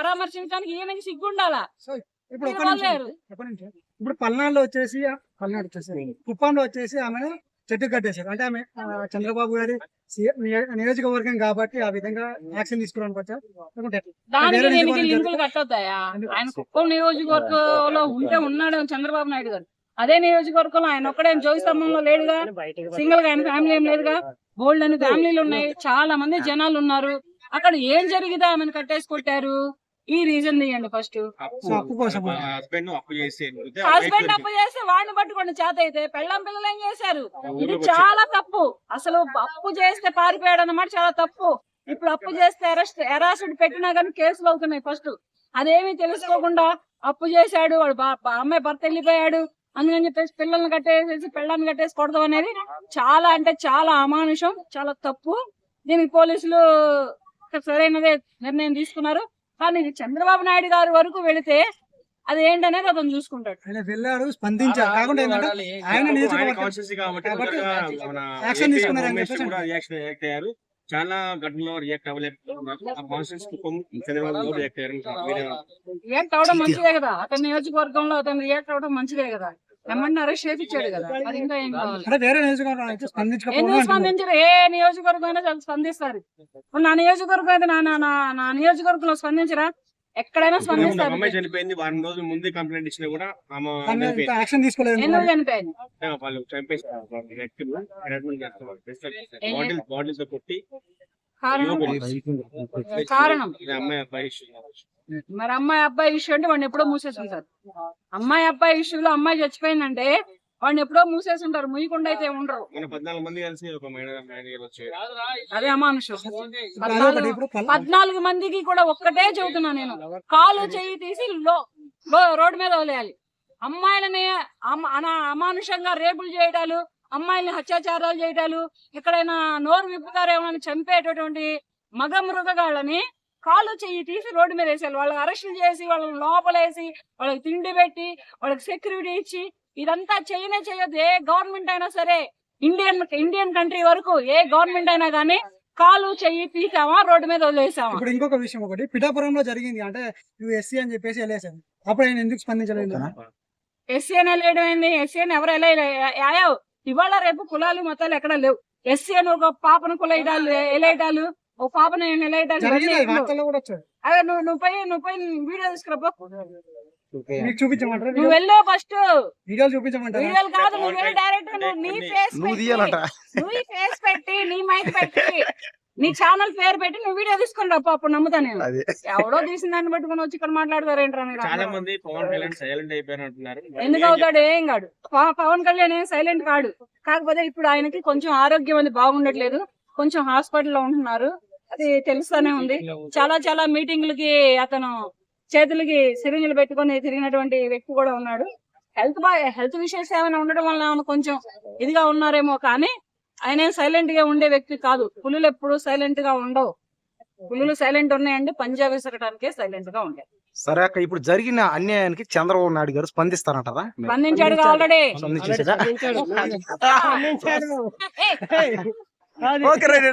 పరామర్శించడానికి ఈయనకి సిగ్గుండాలా? ఇప్పుడు నిమిషం నిమిషం. ఇప్పుడు పల్నాడులో వచ్చేసి పల్నాడు వచ్చేసి కుప్పంలో వచ్చేసి ఆమె చెట్టు కట్టేశారు. అంటే ఆమె ఆ, చంద్రబాబు గారి నియోజకవర్గం కాబట్టి ఆ విధంగా యాక్షన్ కుప్పం నియోజకవర్గంలో ఉంటే ఉన్నాడు చంద్రబాబు నాయుడు గారు. అదే నియోజకవర్గంలో ఆయన ఒక్కడే జోగి స్తంభంలో లేడుగా? సింగిల్గా ఆయన ఫ్యామిలీ ఏం లేదుగా? బోల్డ్ అని ఫ్యామిలీలు ఉన్నాయి. చాలా మంది జనాలు ఉన్నారు. అక్కడ ఏం జరిగితే ఆమెను కట్టేసి కొట్టారు? ఈ రీజన్ తీయండి ఫస్ట్ అప్పు. కోసం హస్బెండ్ అప్పు చేసి హస్బెండ్ అప్పు చేస్తే వాడిని పట్టుకోండి చేత అయితే పెళ్ళం పిల్లలు ఏం చేశారు? ఇది చాలా తప్పు. అసలు అప్పు చేస్తే పారిపోయాడు అన్నమాట చాలా తప్పు. ఇప్పుడు అప్పు చేస్తే అరెస్ట్ అరెస్ట్ పెట్టినా కానీ కేసులు అవుతున్నాయి ఫస్ట్ అదేమీ తెలుసుకోకుండా అప్పు చేశాడు వాడు అమ్మాయి భర్త వెళ్ళిపోయాడు. అందుకని చెప్పేసి పిల్లల్ని కట్టేసేసి పిల్లల్ని కట్టేసి కొడదాం అనేది చాలా అంటే చాలా అమానుషం చాలా తప్పు. దీనికి పోలీసులు సరైనదే నిర్ణయం తీసుకున్నారు. కానీ చంద్రబాబు నాయుడు గారి వరకు వెళితే అది ఏంటనేది అతను చూసుకుంటాడు. ఆయన వెళ్ళారు స్పందించారు కాకుండా ఏంటంటే ఆయన యాక్షన్ తీసుకున్నారు చాలా ఘటనలో రియాక్ట్ కూడా రియాక్ట్ అయ్యారు రియాక్ట్ అవడం మంచిదే కదా? అతని నియోజకవర్గంలో అతను రియాక్ట్ అవడం మంచిదే కదా? ఎమ్మెల్యే అరెస్ట్ చేయించాడు కదా. అది ఇంకా ఏం ఎందుకు. స్పందించరు? ఏ నియోజకవర్గం అయినా చాలా స్పందిస్తారు. ఇప్పుడు నా నియోజకవర్గం అయితే నా నా- నియోజకవర్గంలో స్పందించరా? ఎక్కడైనా స్పందిస్తారు. అమ్మాయి చనిపోయింది. వారం రోజుల ముందే కంప్లైంట్ ఇచ్చినా కూడా ఆమె చనిపోయింది. ఇంకా యాక్షన్ తీసుకోలేదు ఎందుకు చనిపోయింది? వాళ్ళు చంపేసారు వాళ్ళ వ్యక్తులు ట్రీట్మెంట్ చేస్తున్నారు బాటిల్ బాటిల్స్తో కొట్టి కారణం. కారణం? అమ్మాయి. మరి అమ్మాయి అబ్బాయి ఇష్యూ అంటే వాడిని ఎప్పుడో మూసేసి ఉంటారు. అమ్మాయి అబ్బాయి ఇష్యూలో అమ్మాయి చచ్చిపోయిందంటే వాడిని ఎప్పుడో మూసేసి ఉంటారు. ముయ్యకుండా అయితే ఉండరు. అదే అమానుషం. పద్నాలుగు మందికి కూడా ఒక్కటే చెబుతున్నా నేను. కాలు చెయ్యి తీసి రోడ్డు మీద వదిలేయాలి. అమ్మాయిలని అమానుషంగా రేపులు చేయడాలు అమ్మాయిల్ని హత్యాచారాలు చేయడాలు ఎక్కడైనా నోరు విప్పుతారేమో అని చంపేటటువంటి మగ మృగగాళ్ళని కాలు చెయ్యి తీసి రోడ్డు మీద వేసేయాలి వాళ్ళకి అరెస్టులు చేసి వాళ్ళని లోపలేసి వాళ్ళకి తిండి పెట్టి వాళ్ళకి సెక్యూరిటీ ఇచ్చి ఇదంతా చేయనే చేయొద్దు ఏ గవర్నమెంట్ అయినా సరే ఇండియన్ ఇండియన్ కంట్రీ వరకు ఏ గవర్నమెంట్ అయినా కానీ కాలు చెయ్యి తీసామా రోడ్డు మీద వదిలేసామా ఇప్పుడు ఇంకొక విషయం ఒకటి పిఠాపురంలో జరిగింది అంటే నువ్వు ఎస్సీ అని చెప్పేసి వెళ్ళేసాను అప్పుడు ఆయన ఎందుకు స్పందించలేదు ఎస్సీ అని వెళ్ళడం ఏంది ఎస్సీ అని ఎవరు ఎలా యాయో ఇవాళ రేపు కులాలు మతాలు ఎక్కడ లేవు ఎస్సీ అని ఒక పాపను కులైటాలు ఎలైటాలు ఎలైటాలు జరిగింది అది నువ్వు నువ్వు పోయి నువ్వు పోయి వీడియో తీసుకురా మీకు చూపించమంటారా? నువ్వు వెళ్ళో ఫస్ట్. వీడియోలు చూపించమంటారా? వీడియోలు కాదు నువ్వు వెళ్ళి డైరెక్ట్ నీ ఫేస్ నువ్వు ఫేస్ పెట్టి నీ మైక్ పెట్టి నీ ఛానల్ పేరు పెట్టి నువ్వు వీడియో తీసుకుని రా అప్పుడు నమ్ముతా నేను. ఎవడో తీసిన దాన్ని పట్టుకొని వచ్చి ఇక్కడ మాట్లాడతారేంట్రా మీరు చాలా అందరూ? మంది పవన్ కళ్యాణ్ సైలెంట్ అయిపోయారు అంటున్నారు. ఎందుకు అవుతాడు? ఏం కాడు? పవ- పవన్ కళ్యాణ్ ఏం సైలెంట్ కాడు. కాకపోతే ఇప్పుడు ఆయనకి కొంచెం ఆరోగ్యం అది బాగుండట్లేదు. కొంచెం హాస్పిటల్లో ఉంటున్నారు. అది తెలుస్తానే ఉంది. చాలా చాలా మీటింగ్లకి అతను చేతులకి సిరింజలు పెట్టుకొని తిరిగినటువంటి వ్యక్తి కూడా ఉన్నాడు. హెల్త్ బా హెల్త్ విషయస్ ఏమైనా ఉండడం వల్ల ఏమైనా కొంచెం ఇదిగా ఉన్నారేమో కానీ ఆయన సైలెంట్గా ఉండే వ్యక్తి కాదు. పులులు ఎప్పుడు సైలెంట్గా ఉండవు. పులులు సైలెంట్ ఉన్నాయండి. పంజాబ్ విసరటానికే సైలెంట్గా ఉంటాయి సరే అక్క ఇప్పుడు జరిగిన అన్యాయానికి చంద్రబాబు నాయుడు గారు స్పందిస్తారంటారా స్పందించాడు. Already okay right.